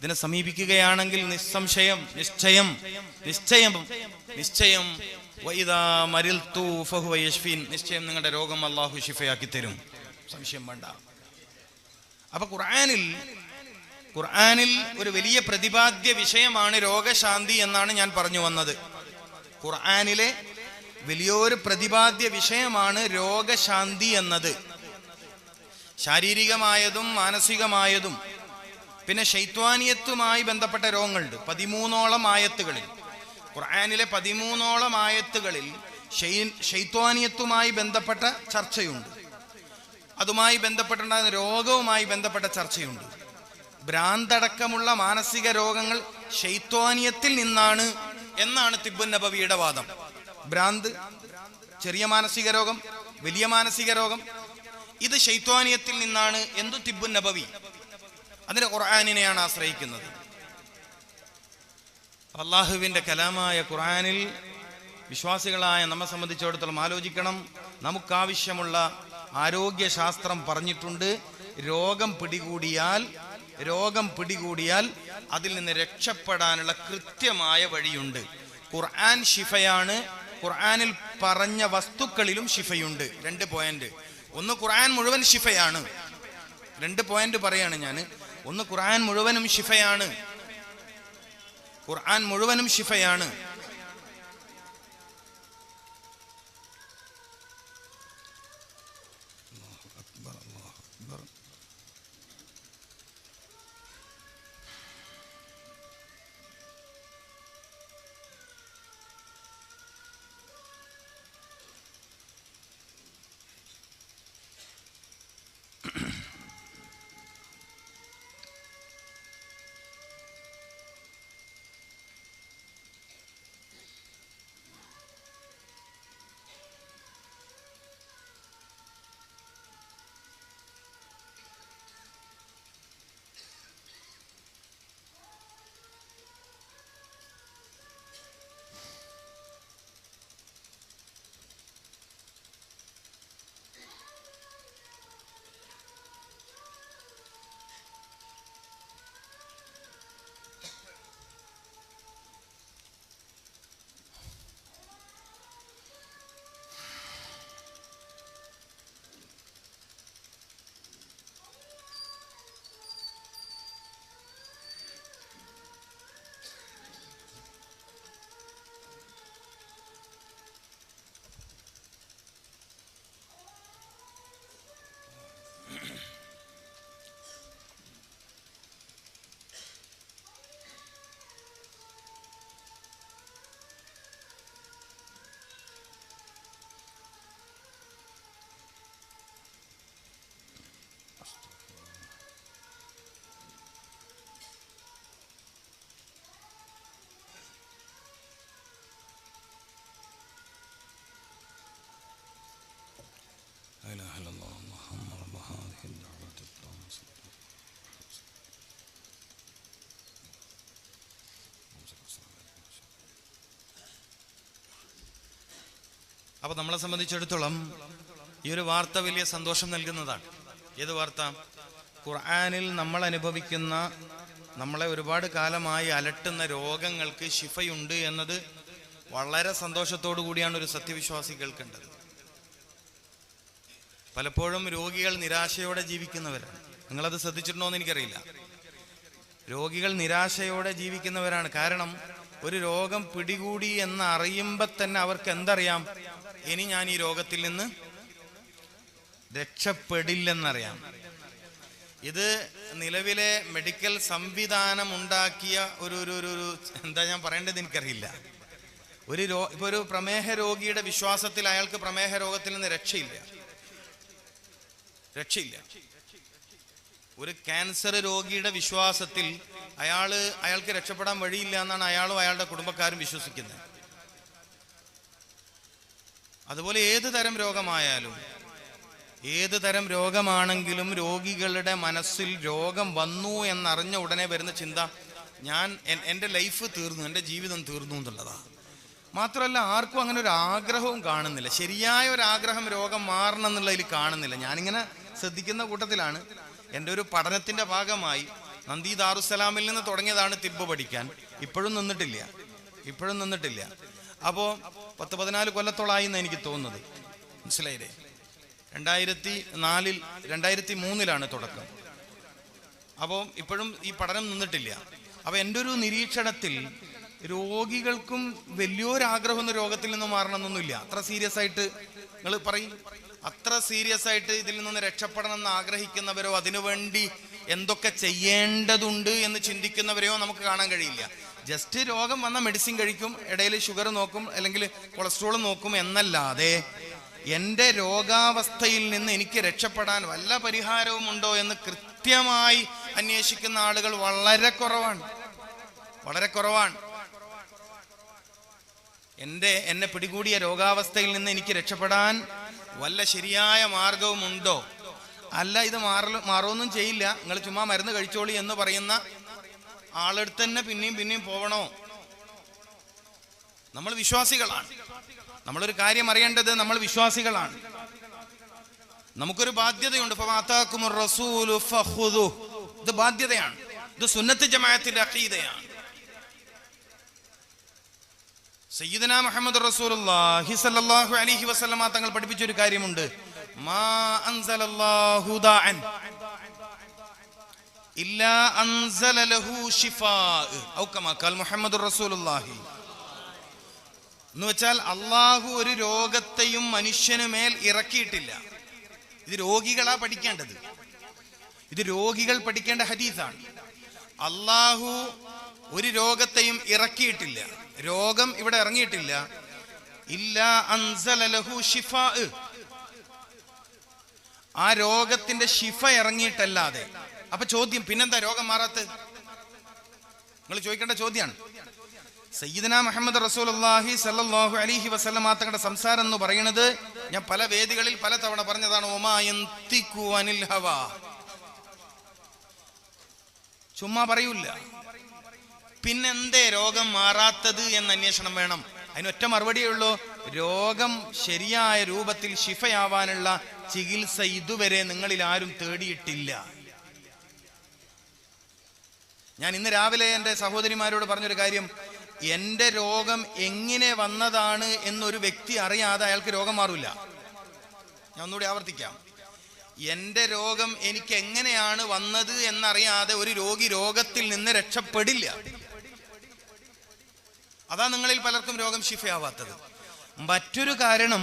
ഇതിനെ സമീപിക്കുകയാണെങ്കിൽ നിസ്സംശയം നിശ്ചയം നിശ്ചയം നിശ്ചയം. നിശ്ചയം നിങ്ങളുടെ രോഗം അള്ളാഹു ഷിഫയാക്കി തരും. സംശയം വേണ്ട. അപ്പൊ ഖുർആാനിൽ ഖുർആാനിൽ ഒരു വലിയ പ്രതിപാദ്യ വിഷയമാണ് രോഗശാന്തി എന്നാണ് ഞാൻ പറഞ്ഞു വന്നത്. ഖുർആാനിലെ വലിയൊരു പ്രതിപാദ്യ വിഷയമാണ് രോഗശാന്തി എന്നത്. ശാരീരികമായതും മാനസികമായതും പിന്നെ ഷെയ്ത്വാനിയത്തുമായി ബന്ധപ്പെട്ട രോഗങ്ങളുണ്ട്. പതിമൂന്നോളം ആയത്തുകളിൽ. ഖുർആാനിലെ പതിമൂന്നോളം ആയത്തുകളിൽ ഷെയ്ത്വാനിയത്തുമായി ബന്ധപ്പെട്ട ചർച്ചയുണ്ട്. അതുമായി ബന്ധപ്പെട്ടുണ്ടാകുന്ന രോഗവുമായി ബന്ധപ്പെട്ട ചർച്ചയുണ്ട്. ഭ്രാന്തടക്കമുള്ള മാനസിക രോഗങ്ങൾ ശൈത്വാനിയത്തിൽ നിന്നാണ് എന്നാണ് തിബുൻ നബവിയുടെ വാദം. ഭ്രാന്ത് ചെറിയ മാനസിക രോഗം വലിയ മാനസിക രോഗം ഇത് ശൈത്വാനിയത്തിൽ നിന്നാണ് എന്തു തിബുൻ നബവി? അതിന് ഖുർആാനിനെയാണ് ആശ്രയിക്കുന്നത്. അള്ളാഹുവിന്റെ കലാമായ ഖുർആാനിൽ വിശ്വാസികളായ നമ്മെ സംബന്ധിച്ചിടത്തോളം ആലോചിക്കണം. നമുക്കാവശ്യമുള്ള ആരോഗ്യശാസ്ത്രം പറഞ്ഞിട്ടുണ്ട്. രോഗം പിടികൂടിയാൽ രോഗം പിടികൂടിയാൽ അതിൽ നിന്ന് രക്ഷപ്പെടാനുള്ള കൃത്യമായ വഴിയുണ്ട്. ഖുർആൻ ഷിഫയാണ് ഖുർആനിൽ പറഞ്ഞ വസ്തുക്കളിലും ഷിഫയുണ്ട് രണ്ട് പോയിന്റ് ഒന്ന് ഖുർആൻ മുഴുവൻ ഷിഫയാണ് രണ്ട് പോയിന്റ് പറയാണ് ഞാൻ ഒന്ന് ഖുർആൻ മുഴുവനും ഷിഫയാണ് ഖുർആൻ മുഴുവനും ഷിഫയാണ് അപ്പൊ നമ്മളെ സംബന്ധിച്ചിടത്തോളം ഈ ഒരു വാർത്ത വലിയ സന്തോഷം നൽകുന്നതാണ്. ഏത് വാർത്ത? ഖുർആാനിൽ നമ്മൾ അനുഭവിക്കുന്ന നമ്മളെ ഒരുപാട് കാലമായി അലട്ടുന്ന രോഗങ്ങൾക്ക് ശിഫയുണ്ട് എന്നത് വളരെ സന്തോഷത്തോടു കൂടിയാണ് ഒരു സത്യവിശ്വാസി കേൾക്കേണ്ടത് പലപ്പോഴും രോഗികൾ നിരാശയോടെ ജീവിക്കുന്നവരാണ്. നിങ്ങളത് ശ്രദ്ധിച്ചിട്ടുണ്ടോ എന്ന് എനിക്കറിയില്ല. രോഗികൾ നിരാശയോടെ ജീവിക്കുന്നവരാണ്. കാരണം ഒരു രോഗം പിടികൂടി എന്ന് അറിയുമ്പോൾ തന്നെ അവർക്ക് എന്തറിയാം? ഇനി ഞാൻ ഈ രോഗത്തിൽ നിന്ന് രക്ഷപ്പെടില്ലെന്നറിയാം. ഇത് നിലവിലെ മെഡിക്കൽ സംവിധാനം ഉണ്ടാക്കിയ ഒരു ഒരു ഒരു എന്താ ഞാൻ പറയേണ്ടത് എനിക്കറിയില്ല. ഒരു രോ ഇപ്പൊ ഒരു പ്രമേഹ രോഗിയുടെ വിശ്വാസത്തിൽ അയാൾക്ക് പ്രമേഹ രോഗത്തിൽ നിന്ന് രക്ഷയില്ല. രക്ഷയില്ല. ഒരു ക്യാൻസർ രോഗിയുടെ വിശ്വാസത്തിൽ അയാൾ അയാൾക്ക് രക്ഷപ്പെടാൻ വഴിയില്ല എന്നാണ് അയാളും അയാളുടെ കുടുംബക്കാരും വിശ്വസിക്കുന്നത്. അതുപോലെ ഏത് തരം രോഗമായാലും ഏത് തരം രോഗമാണെങ്കിലും രോഗികളുടെ മനസ്സിൽ രോഗം വന്നു എന്നറിഞ്ഞ ഉടനെ വരുന്ന ചിന്ത ഞാൻ എന്റെ ലൈഫ് തീർന്നു എന്റെ ജീവിതം തീർന്നു എന്നുള്ളതാണ് മാത്രമല്ല ആർക്കും അങ്ങനെ ഒരു ആഗ്രഹവും കാണുന്നില്ല. ശരിയായ ഒരു ആഗ്രഹം രോഗം മാറണം എന്നുള്ളതിൽ കാണുന്നില്ല. ഞാനിങ്ങനെ ശ്രദ്ധിക്കുന്ന കൂട്ടത്തിലാണ്. എന്റെ ഒരു പഠനത്തിന്റെ ഭാഗമായി നന്ദി ദാറുസലാമിൽ നിന്ന് തുടങ്ങിയതാണ് തിബ് പഠിക്കാൻ. ഇപ്പോഴും നിന്നിട്ടില്ല. ഇപ്പോഴും നിന്നിട്ടില്ല. അപ്പോൾ പത്ത് പതിനാല് കൊല്ലത്തോളായി എന്ന് എനിക്ക് തോന്നുന്നത്. മനസ്സിലായില്ലേ? രണ്ടായിരത്തി നാലിൽ രണ്ടായിരത്തി മൂന്നിലാണ് തുടക്കം. അപ്പോൾ ഇപ്പോഴും ഈ പഠനം നിന്നിട്ടില്ല. അപ്പോൾ എന്റെ ഒരു നിരീക്ഷണത്തിൽ രോഗികൾക്കും വലിയൊരാഗ്രഹമൊന്നും രോഗത്തിൽ നിന്ന് മാറണമെന്നൊന്നുമില്ല. അത്ര സീരിയസ് ആയിട്ട് നിങ്ങൾ പറയും. അത്ര സീരിയസ് ആയിട്ട് ഇതിൽ നിന്ന് രക്ഷപ്പെടണം എന്ന് ആഗ്രഹിക്കുന്നവരോ അതിനുവേണ്ടി എന്തൊക്കെ ചെയ്യേണ്ടതുണ്ട് എന്ന് ചിന്തിക്കുന്നവരെയോ നമുക്ക് കാണാൻ കഴിയില്ല. ജസ്റ്റ് രോഗം വന്ന മെഡിസിൻ കഴിക്കും ഇടയിൽ ഷുഗർ നോക്കും അല്ലെങ്കിൽ കൊളസ്ട്രോൾ നോക്കും എന്നല്ലാതെ എന്റെ രോഗാവസ്ഥയിൽ നിന്ന് എനിക്ക് രക്ഷപ്പെടാൻ വല്ല പരിഹാരവും ഉണ്ടോ എന്ന് കൃത്യമായി അന്വേഷിക്കുന്ന ആളുകൾ വളരെ കുറവാണ്. വളരെ കുറവാണ്. എന്റെ എന്നെ പിടികൂടിയ രോഗാവസ്ഥയിൽ നിന്ന് എനിക്ക് രക്ഷപ്പെടാൻ വല്ല ശരിയായ മാർഗവും ഉണ്ടോ? അല്ല ഇത് മാറ മാറുമൊന്നും ചെയ്യില്ല. നിങ്ങൾ ചുമ്മാ മരുന്ന് കഴിച്ചോളി എന്ന് പറയുന്ന ആളെടുത്ത് തന്നെ പിന്നെയും പിന്നെയും പോകണോ നമ്മൾ വിശ്വാസികളാണ്. നമ്മളൊരു കാര്യം അറിയേണ്ടത് നമ്മൾ വിശ്വാസികളാണ്. നമുക്കൊരു ബാധ്യതയുണ്ട്. ഇത് ബാധ്യതയാണ്. ഇത് സുന്നത്ത് ജമാഅത്തിന്റെ അഖീദയാണ്. സയ്യിദന മുഹമ്മദ് റസൂലുള്ളാഹി സ്വല്ലല്ലാഹു അലൈഹി വസല്ലമ തങ്ങൾ പഠിപ്പിച്ച ഒരു കാര്യമുണ്ട്. മാ അൻസലല്ലാഹു ദാഅൻ. എന്ന് വെച്ചാൽ അള്ളാഹു ഒരു രോഗത്തെയും മനുഷ്യനു മേൽ ഇറക്കിയിട്ടില്ല. ഇത് രോഗികളാ പഠിക്കേണ്ടത്. ഇത് രോഗികൾ പഠിക്കേണ്ട ഹദീസാണ്. അള്ളാഹു ഒരു രോഗത്തെയും ഇറക്കിയിട്ടില്ല. രോഗം ഇവിടെ ഇറങ്ങിയിട്ടില്ല. ഇല്ല അൻസല ലഹു ഷിഫാ ആ രോഗത്തിന്റെ ഷിഫ ഇറങ്ങിയിട്ടല്ലാതെ അപ്പൊ ചോദ്യം പിന്നെന്താ രോഗം മാറാത്ത നിങ്ങൾ ചോദിക്കേണ്ട ചോദ്യമാണ്. സയ്യിദന മുഹമ്മദ് റസൂലുള്ളാഹി സല്ലാഹു അലൈഹി വസല്ലമ തങ്ങളുടെ സംസാരം എന്ന് പറയുന്നത് ഞാൻ പല വേദികളിൽ പല തവണ പറഞ്ഞതാണ് അനിൽ ഹവാ. ചുമ്മാ പറയൂല പിന്നെന്തേ രോഗം മാറാത്തത് എന്ന് അന്വേഷണം വേണം. അതിനൊറ്റ മറുപടിയേ ഉള്ളൂ രോഗം ശരിയായ രൂപത്തിൽ ശിഫയാവാനുള്ള ചികിത്സ ഇതുവരെ നിങ്ങളിൽ ആരും തേടിയിട്ടില്ല. ഞാൻ ഇന്ന് രാവിലെ എന്റെ സഹോദരിമാരോട് പറഞ്ഞൊരു കാര്യം. എന്റെ രോഗം എങ്ങനെ വന്നതാണ് എന്നൊരു വ്യക്തി അറിയാതെ അയാൾക്ക് രോഗം മാറില്ല ഞാൻ ഒന്നുകൂടി ആവർത്തിക്കാം. എന്റെ രോഗം എനിക്ക് എങ്ങനെയാണ് വന്നത് എന്നറിയാതെ ഒരു രോഗി രോഗത്തിൽ നിന്ന് രക്ഷപ്പെടില്ല. അതാ നിങ്ങളിൽ പലർക്കും രോഗം ശിഫയാവാത്തത്. മറ്റൊരു കാരണം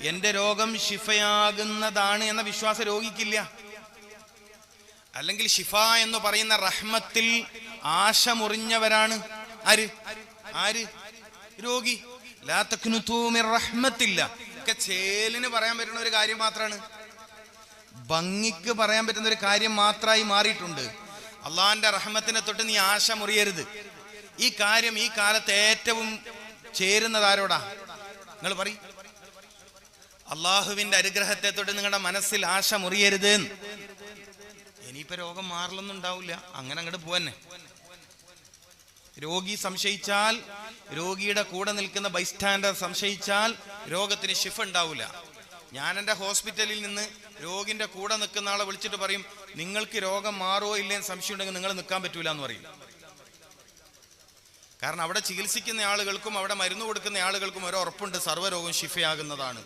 എന്റെ രോഗം ശിഫയാകുന്നതാണ് എന്ന വിശ്വാസം രോഗിക്കില്ല. അല്ലെങ്കിൽ ഷിഫ എന്ന് പറയുന്ന റഹ്മത്തിൽ ആശ മുറിഞ്ഞവരാണ് ആര്? ആര്? രോഗി. റഹ്മത്തില്ല. ചേലിന് പറയാൻ പറ്റുന്ന ഒരു കാര്യം മാത്രമാണ് ഭംഗിക്ക് പറയാൻ പറ്റുന്ന ഒരു കാര്യം മാത്രമായി മാറിയിട്ടുണ്ട്. അള്ളാഹിന്റെ റഹ്മത്തിനെ തൊട്ട് നീ ആശ മുറിയരുത് ഈ കാര്യം ഈ കാലത്ത് ഏറ്റവും ചേരുന്നത് ആരോടാ നിങ്ങൾ പറയും. അള്ളാഹുവിന്റെ അനുഗ്രഹത്തെ തൊട്ട് നിങ്ങളുടെ മനസ്സിൽ ആശ മുറിയരുത്. ഇനിയിപ്പോ രോഗം മാറലൊന്നും ഉണ്ടാവില്ല. അങ്ങനെ അങ്ങോട്ട് പോവന്നെ. രോഗി സംശയിച്ചാൽ രോഗിയുടെ കൂടെ നിൽക്കുന്ന ബൈസ്റ്റാൻഡർ സംശയിച്ചാൽ രോഗത്തിന് ഷിഫ് ഉണ്ടാവില്ല. ഞാൻ എന്റെ ഹോസ്പിറ്റലിൽ നിന്ന് രോഗിന്റെ കൂടെ നിൽക്കുന്ന ആളെ വിളിച്ചിട്ട് പറയും നിങ്ങൾക്ക് രോഗം മാറുമോ ഇല്ലേ? സംശയം ഉണ്ടെങ്കിൽ നിങ്ങൾ നിൽക്കാൻ പറ്റൂല എന്ന് പറയും. കാരണം അവിടെ ചികിത്സിക്കുന്ന ആളുകൾക്കും അവിടെ മരുന്ന് കൊടുക്കുന്ന ആളുകൾക്കും ഒരു ഉറപ്പുണ്ട് സർവരോഗം ഷിഫയാകുന്നതാണ്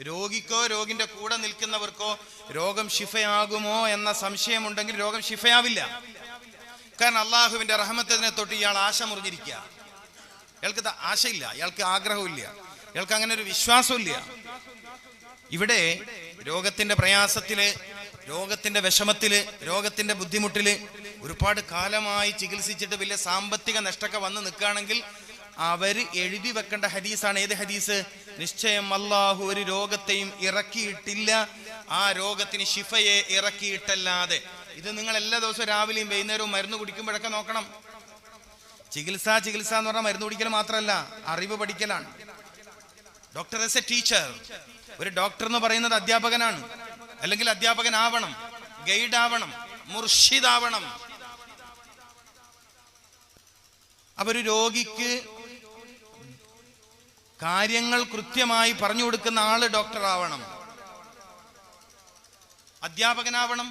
രോഗിക്കോ രോഗിന്റെ കൂടെ നിൽക്കുന്നവർക്കോ രോഗം ശിഫയാകുമോ എന്ന സംശയമുണ്ടെങ്കിൽ രോഗം ശിഫയാവില്ല. കാരണം അള്ളാഹുവിന്റെ റഹമത്തിനെ തൊട്ട് ഇയാൾ ആശ മുറിഞ്ഞിരിക്കുക ഇയാൾക്ക് ആശയില്ല ഇയാൾക്ക് ആഗ്രഹമില്ല ഇയാൾക്ക് അങ്ങനെ ഒരു വിശ്വാസമില്ല ഇവിടെ രോഗത്തിന്റെ പ്രയാസത്തിൽ രോഗത്തിന്റെ വിഷമത്തിൽ രോഗത്തിന്റെ ബുദ്ധിമുട്ടിൽ ഒരുപാട് കാലമായി ചികിത്സിച്ചിട്ട് വലിയ സാമ്പത്തിക നഷ്ടമൊക്കെ വന്ന് നിൽക്കുകയാണെങ്കിൽ അവർ എഴുതി വെക്കേണ്ട ഹദീസാണ്. ഏത് ഹദീസ്? നിശ്ചയം അള്ളാഹു ഒരു രോഗത്തെയും ഇറക്കിയിട്ടില്ല. ആ രോഗത്തിന് ശിഫയെ ഇറക്കിയിട്ടല്ലാതെ. ഇത് നിങ്ങൾ എല്ലാ ദിവസവും രാവിലെയും വൈകുന്നേരവും മരുന്ന് കുടിക്കുമ്പോഴൊക്കെ നോക്കണം. ചികിത്സ ചികിത്സ എന്ന് പറഞ്ഞാൽ മരുന്ന് കുടിക്കൽ മാത്രമല്ല അറിവ് പഠിക്കലാണ്. ഡോക്ടർ എസ് എ ടീച്ചർ ഒരു ഡോക്ടർ എന്ന് പറയുന്നത് അധ്യാപകനാണ്. അല്ലെങ്കിൽ അധ്യാപകനാവണം ഗൈഡ് ആവണം മുർഷിദാവണം. ഒരു രോഗിക്ക് കാര്യങ്ങൾ കൃത്യമായി പറഞ്ഞു കൊടുക്കുന്ന ആൾ ഡോക്ടർ ആവണം അധ്യാപകനാവണം.